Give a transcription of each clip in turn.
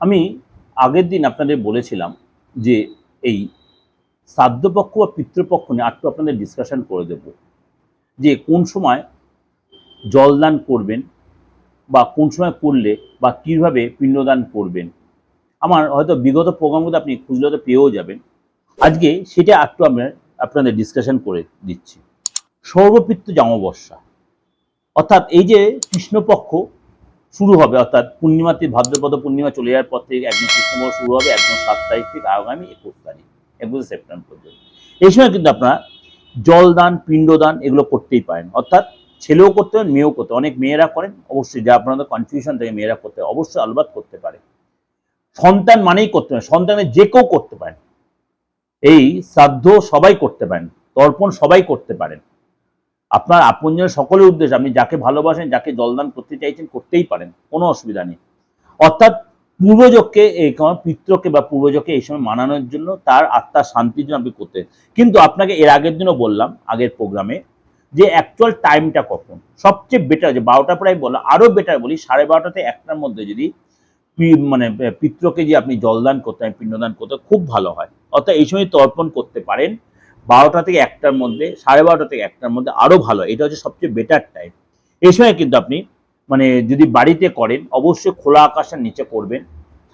আমি আগের দিন আপনাদের বলেছিলাম যে এই শ্রাদ্ধপক্ষ বা পিতৃপক্ষ নিয়ে একটু আপনাদের ডিসকাশন করে দেব যে কোন সময় জলদান করবেন বা কোন সময় করলে বা কীভাবে পিণ্ডদান করবেন। আমার হয়তো বিগত প্রোগ্রামগুলো আপনি খুঁজলে পেয়েও যাবেন। আজকে সেটা একটু আমরা আপনাদের ডিসকাশন করে দিচ্ছি। সর্বপিত্ত অমাবস্যা অর্থাৎ এই যে কৃষ্ণপক্ষ শুরু হবে, অর্থাৎ পূর্ণিমাতে ভাদ্রপদ পূর্ণিমা চলে যাওয়ার পর থেকে একদম কৃষ্ণপক্ষ শুরু হবে, একদম সাত তারিখ থেকে আগামী একুশ তারিখ, একুশে সেপ্টেম্বর পর্যন্ত। এই সময় কিন্তু আপনারা জলদান, পিণ্ডদান এগুলো করতেই পারেন। অর্থাৎ ছেলেও করতে পারেন, মেয়েও করতে অনেক মেয়েরা করেন, অবশ্যই যা আপনাদের কনফিউশন থেকে মেয়েরা করতে অবশ্যই আলবাদ করতে পারে। সন্তান মানেই করতে পারেন, সন্তানের যে কেউ করতে পারেন। এই শ্রাদ্ধ সবাই করতে পারেন, তর্পণ সবাই করতে পারেন। আপনার আপনজনের সকলের উদ্দেশ্যে আপনি যাকে ভালোবাসেন, যাকে জলদান করতে চাইছেন, করতেই পারেন, কোনো অসুবিধা নেই। অর্থাৎ পূর্বজকে এই পিত্রকে বা পূর্বজকে এই সময় মানানোর জন্য তার আত্মার শান্তির জন্য আপনি করতে। কিন্তু আপনাকে এর আগের দিনও বললাম, আগের প্রোগ্রামে, যে অ্যাকচুয়াল টাইমটা কখন? সবচেয়ে বেটার যে বারোটা প্রায় বললাম আরও বেটার বলি, সাড়ে বারোটাতে একটার মধ্যে যদি মানে পিত্রকে যে আপনি জলদান করতে পিণ্ডদান করতে খুব ভালো হয়। অর্থাৎ এই সময় তর্পণ করতে পারেন বারোটা থেকে একটার মধ্যে, সাড়ে বারোটা থেকে একটার মধ্যে আরও ভালো। এটা হচ্ছে সবচেয়ে বেটার টাইম এই সময় কিন্তু আপনি মানে যদি বাড়িতে করেন, অবশ্যই খোলা আকাশের নিচে করবেন,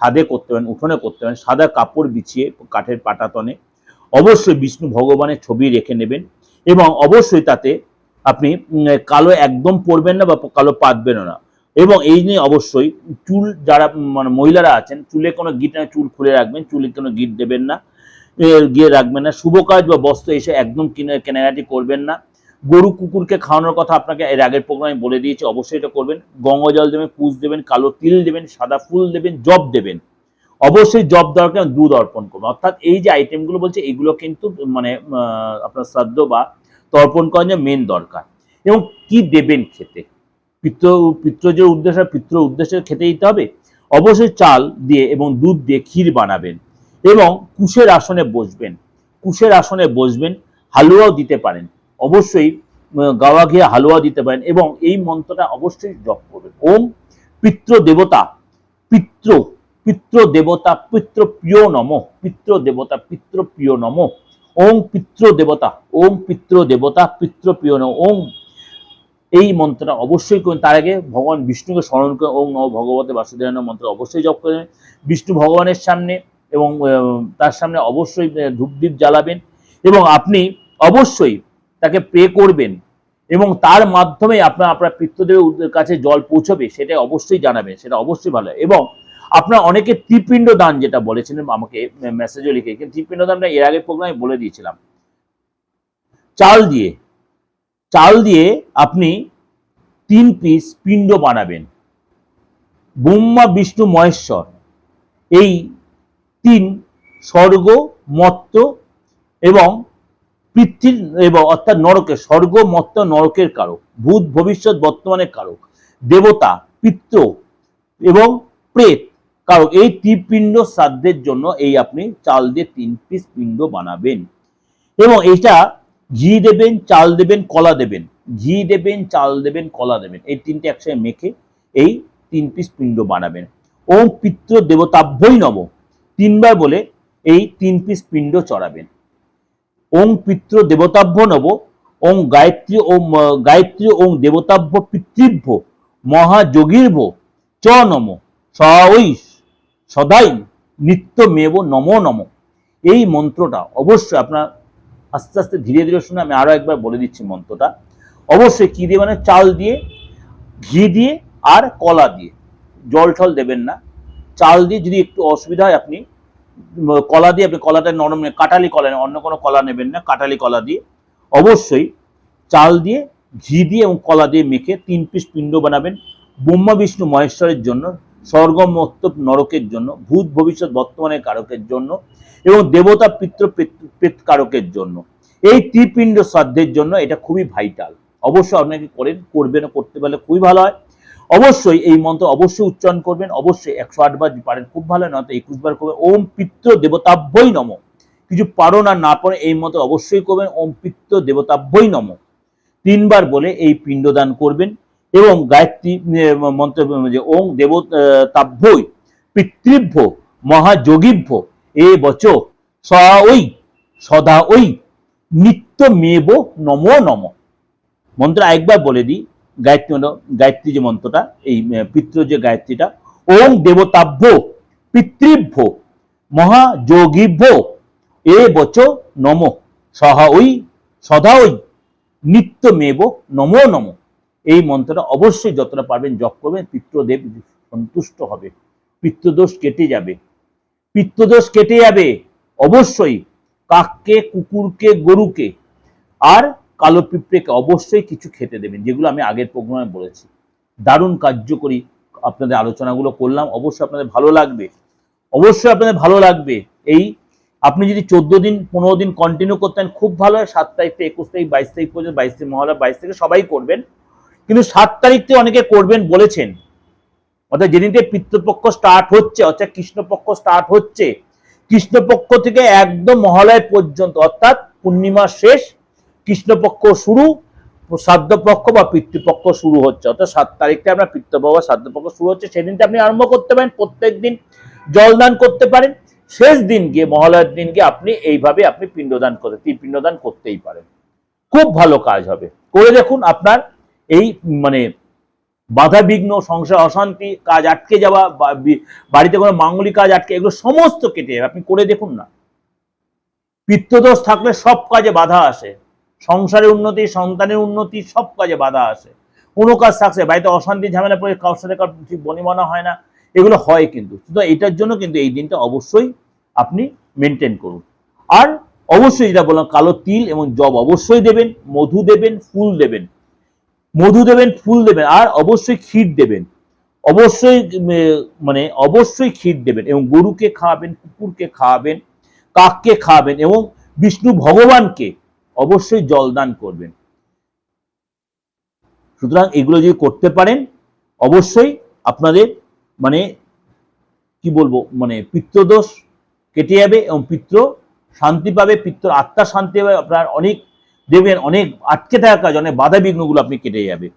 ছাদে করতে পারেন, উঠোনে করতে পারেন, সাদা কাপড় বিছিয়ে কাঠের পাটাতনে। অবশ্যই বিষ্ণু ভগবানের ছবি রেখে নেবেন এবং অবশ্যই তাতে আপনি কালো একদম পরবেন না বা কালো পাতবেনও না। এবং এই নিয়ে অবশ্যই চুল যারা মানে মহিলারা আছেন, চুলে কোনো গিট না, চুল খুলে রাখবেন, চুলে কোনো গিট দেবেন না। গিয়ে রাখবেন না। শুভ কাজ বা বস্ত্র এসে একদম কিনে কেনাকাটি করবেন না। গরু কুকুরকে খাওয়ানোর কথা আপনাকে এর আগের প্রোগ্রামে বলে দিয়েছি, অবশ্যই এটা করবেন। গঙ্গা জল দেবেন, পুষ দেবেন, কালো তিল দেবেন, সাদা ফুল দেবেন, জব দেবেন। অবশ্যই জব দরকার দুধ অর্পণ করবেন। অর্থাৎ এই যে আইটেমগুলো বলছে, এগুলো কিন্তু মানে আপনার শ্রাদ্ধ বা তর্পণ করার যে মেন দরকার। এবং কি দেবেন খেতে? পিত্র পিত্রজের উদ্দেশ্যে, পিত্র উদ্দেশ্যে খেতে দিতে হবে। অবশ্যই চাল দিয়ে এবং দুধ দিয়ে ক্ষীর বানাবেন। এবং কুশের আসনে বসবেন। কুশের আসনে বসবেন, হালুয়াও দিতে পারেন। অবশ্যই গাওয়া ঘিয়ে হালুয়া দিতে পারেন এবং এই মন্ত্রটা অবশ্যই জপ করবেন। ওম পিত্র দেবতা, পিত্র পিত্র দেবতা, পিত্র প্রিয় নম, পিত্র দেবতা, পিত্র প্রিয় নম। ওম পিত্র দেবতা, ওম পিত্র দেবতা, পিত্র প্রিয় নম। ওম, এই মন্ত্রটা অবশ্যই করেন। তার আগে ভগবান বিষ্ণুকে স্মরণ করে ওম নম ভগবতে বাসুদেব মন্ত্র অবশ্যই জপ করেন বিষ্ণু ভগবানের সামনে এবং তার সামনে অবশ্যই ধূপদীপ জ্বালাবেন এবং আপনি অবশ্যই তাকে প্রে করবেন এবং তার মাধ্যমে আপনার আপনার পিতৃদেবের কাছে জল পৌঁছবে সেটা অবশ্যই জানাবেন, সেটা অবশ্যই ভালো এবং আপনার অনেকে ত্রিপিণ্ড দান যেটা বলেছিলেন, আমাকে মেসেজও লিখে ত্রিপিণ্ড দানটা এর আগের প্রোগ্রামে বলে দিয়েছিলাম। চাল দিয়ে চাল দিয়ে আপনি তিন পিস পিণ্ড বানাবেন। ব্রহ্মা, বিষ্ণু, মহেশ্বর, এই তিন, স্বর্গ, মত্ত এবং পৃথিবীর, এবং অর্থাৎ নরকের, স্বর্গ, মত্ত, নরকের কারক, ভূত, ভবিষ্যৎ, বর্তমানের কারক, দেবতা, পিত্র এবং প্রেত কারক। এই ত্রিপিণ্ড শ্রাদ্ধের জন্য এই আপনি চাল দিয়ে তিন পিস পিণ্ড বানাবেন। এবং এটা ঘি দেবেন, চাল দেবেন, কলা দেবেন। ঘি দেবেন, চাল দেবেন, কলা দেবেন। এই তিনটে একসাথে মেখে এই তিন পিস পিণ্ড বানাবেন। ওম পিত্র দেবতাভ্যই নব তিনবার বলে এই তিন পিস পিণ্ড চড়াবেন। ওং পিতৃ দেবতাভ্য নব ওং গায়ত্রী আহ, গায়ত্রী ওং দেবতাভ্য পিতৃভ্য মহাযোগীর্ভ চ নম সই সদাই নিত্যমেব নম নম। এই মন্ত্রটা অবশ্যই আপনার আস্তে আস্তে ধীরে ধীরে শুনে আমি আরও একবার বলে দিচ্ছি মন্ত্রটা। অবশ্যই কি দিয়ে মানে চাল দিয়ে ঘি দিয়ে আর কলা দিয়ে। জল টল দেবেন না। চাল দিয়ে যদি একটু অসুবিধা হয় আপনি কলা দিয়ে আপনি কলাটা নরম কাটালি কলা অন্য কোনো কলা নেবেন না কাটালি কলা দিয়ে। অবশ্যই চাল দিয়ে ঘি দিয়ে এবং কলা দিয়ে মেখে তিন পিস পিণ্ড বানাবেন। ব্রহ্মা, বিষ্ণু, মহেশ্বরের জন্য স্বর্গমত্ত নরকের জন্য, ভূত, ভবিষ্যৎ, বর্তমানের কারকের জন্য এবং দেবতা পিতৃ, পেত- কারকের জন্য। এই ত্রিপিণ্ড শ্রাদ্ধের জন্য এটা খুবই ভাইটাল অবশ্যই আপনাকে করেন, করবেন করতে পারলে খুবই ভালো হয়। অবশ্যই এই মন্ত্র অবশ্যই উচ্চারণ করবেন, অবশ্যই একশো আট বার যদি পারেন, খুব ভালো, নয়তো একুশ বার করবেন। ওম পিত্র দেবতাভ্যই নম। কিছু পারো না না পারে, এই মন্ত্র অবশ্যই করবেন, ওম পিত্র দেবতাভ্যই নম। তিনবার বলে এই পিণ্ডদান করবেন এবং গায়ত্রী মন্ত্র, যে ওং দেবতাভ্যই পিতৃভ্য মহাযোগীভ্য এ বচ স ওই সদা ওই নিত্য মেব নমো নম। মন্ত্র একবার বলে দিই গায়ত্রী হলো, গায়ত্রী যে মন্ত্রটা, এই পিতৃ যে গায়ত্রীটা ওম দেবতাভ্য, পিতৃভ্য, মহাযোগীভ্য, এ বচ নম, সহা ওই, সদা ওই, নিত্যমেব নমো নম। এই মন্ত্রটা অবশ্যই যতটা পারবেন জপ করবেন, পিতৃদেব সন্তুষ্ট হবে পিত্তদোষ কেটে যাবে। পিত্তদোষ কেটে যাবে, অবশ্যই কাককে, কুকুরকে, গরুকে। আর কালো পিঁপড়েকে অবশ্যই কিছু খেতে দেবেন, যেগুলো আমি আগের প্রোগ্রামে বলেছি। দারুণ কার্যকরী আপনাদের আলোচনাগুলো করলাম, অবশ্যই আপনাদের ভালো লাগবে। অবশ্যই আপনাদের ভালো লাগবে। এই আপনি যদি চোদ্দ দিন, পনেরো দিন কন্টিনিউ করতেন খুব ভালো হয়, সাত তারিখ থেকে একুশ তারিখ, বাইশ তারিখ পর্যন্ত, বাইশ তারিখ মহলা বাইশ থেকে সবাই করবেন। কিন্তু সাত তারিখ থেকে অনেকে করবেন বলেছেন। অর্থাৎ যেদিন থেকে পিতৃপক্ষ স্টার্ট হচ্ছে, অর্থাৎ কৃষ্ণপক্ষ স্টার্ট হচ্ছে, কৃষ্ণপক্ষ থেকে একদম মহালয় পর্যন্ত, অর্থাৎ পূর্ণিমা শেষ কৃষ্ণপক্ষ শুরু, শ্রাদ্ধপক্ষ বা পিতৃপক্ষ শুরু হচ্ছে। অর্থাৎ সাত তারিখে আপনার পিতৃপক্ষ বা শ্রাদ্ধপক্ষ শুরু হচ্ছে। সেদিনটা আপনি আরম্ভ করতে পারেন, প্রত্যেক দিন জলদান করতে পারেন। শেষ দিন গিয়ে, মহালয়ার দিন গিয়ে আপনি এইভাবে আপনি পিণ্ডদান করতে পিণ্ডদান করতেই পারেন। খুব ভালো কাজ হবে। করে দেখুন আপনার এই মানে বাধা বিঘ্ন, সংসার অশান্তি, কাজ আটকে যাওয়া বাড়িতে কোনো মাঙ্গলিক কাজ আটকে, এগুলো সমস্ত কেটে আপনি করে দেখুন না। পিত্তদোষ থাকলে সব কাজে বাধা আসে। সংসারের উন্নতি, সন্তানের উন্নতি, সব কাজে বাধা আসে কোনো কাজ থাকছে বাড়িতে অশান্তি, ঝামেলা পড়ে কারোর সাথে কারোর ঠিক বনিমনা হয় না। এগুলো হয় কিন্তু। শুধু এটার জন্য কিন্তু এই দিনটা অবশ্যই আপনি মেনটেন করুন। আর অবশ্যই যেটা বললাম, কালো তিল এবং জব অবশ্যই দেবেন, মধু দেবেন, ফুল দেবেন। মধু দেবেন, ফুল দেবেন, আর অবশ্যই ক্ষীর দেবেন। অবশ্যই মানে অবশ্যই ক্ষীর দেবেন এবং গরুকে খাওয়াবেন, কুকুরকে খাওয়াবেন, কাককে খাওয়াবেন এবং বিষ্ণু ভগবানকে অবশ্যই জলদান করবেন। সুতরাং এগুলো যদি করতে পারেন, অবশ্যই আপনাদের মানে কি বলব মানে পিত্রদোষ কেটে যাবে এবং পিত্র শান্তি পাবে, পিত্র আত্মা শান্তি পাবে, আপনার অনেক দেখবেন, অনেক আটকে থাকা কাজ, অনেক বাধা বিঘ্নগুলো আপনি কেটে যাবে।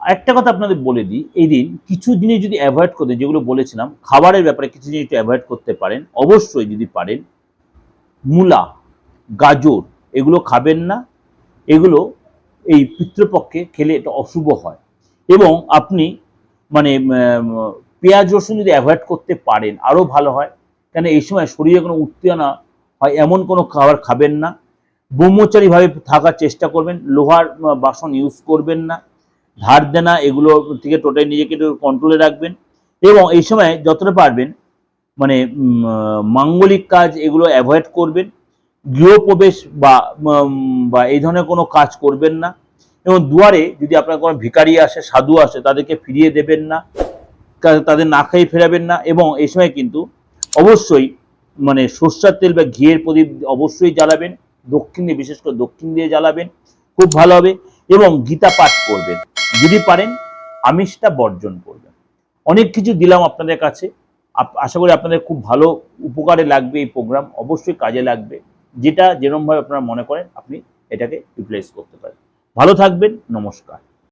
একটা কথা আপনাদের বলে দিই, এই দিন কিছু জিনিস যদি অ্যাভয়েড করতে, যেগুলো বলেছিলাম, খাবারের ব্যাপারে কিছু জিনিস একটু অ্যাভয়েড করতে পারেন, অবশ্যই যদি পারেন, মূলা, গাজর এগুলো খাবেন না, এগুলো এই পিতৃপক্ষে খেলে এটা অশুভ হয়। এবং আপনি মানে পেঁয়াজ, রসুন যদি অ্যাভয়েড করতে পারেন, আরও ভালো হয়। কেন এই সময় শরীরে কোনো উত্তেজনা হয়, এমন কোনো খাবার খাবেন না। ব্রহ্মচারীভাবে থাকার চেষ্টা করবেন, লোহার বাসন ইউজ করবেন না। ধার দেনা এগুলো থেকে টোটাল নিজেকে একটু কন্ট্রোলে রাখবেন। এবং এই সময় যতটা পারবেন মানে মাঙ্গলিক কাজ এগুলো অ্যাভয়েড করবেন। গৃহপ্রবেশ বা বা এই ধরনের কোনো কাজ করবেন না। এবং দুয়ারে যদি আপনার কোনো ভিখারি আসে, সাধু আসে, তাদেরকে ফিরিয়ে দেবেন না তাদের না খাইয়ে ফেরাবেন না। এবং এই সময় কিন্তু অবশ্যই মানে সর্ষার তেল বা ঘিয়ের প্রদীপ অবশ্যই জ্বালাবেন, দক্ষিণ দিয়ে, বিশেষ করে দক্ষিণ দিয়ে জ্বালাবেন, খুব ভালো হবে। এবং গীতা পাঠ করবেন, যদি পারেন আমিষটা বর্জন করবেন। অনেক কিছু দিলাম আপনাদের কাছে। আশা করি আপনাদের খুব ভালো উপকারে লাগবে এই প্রোগ্রাম, অবশ্যই কাজে লাগবে। যেটা যেরমভাবে আপনারা মনে করেন আপনি এটাকে ইউটিলাইজ করতে পারেন। ভালো থাকবেন নমস্কার।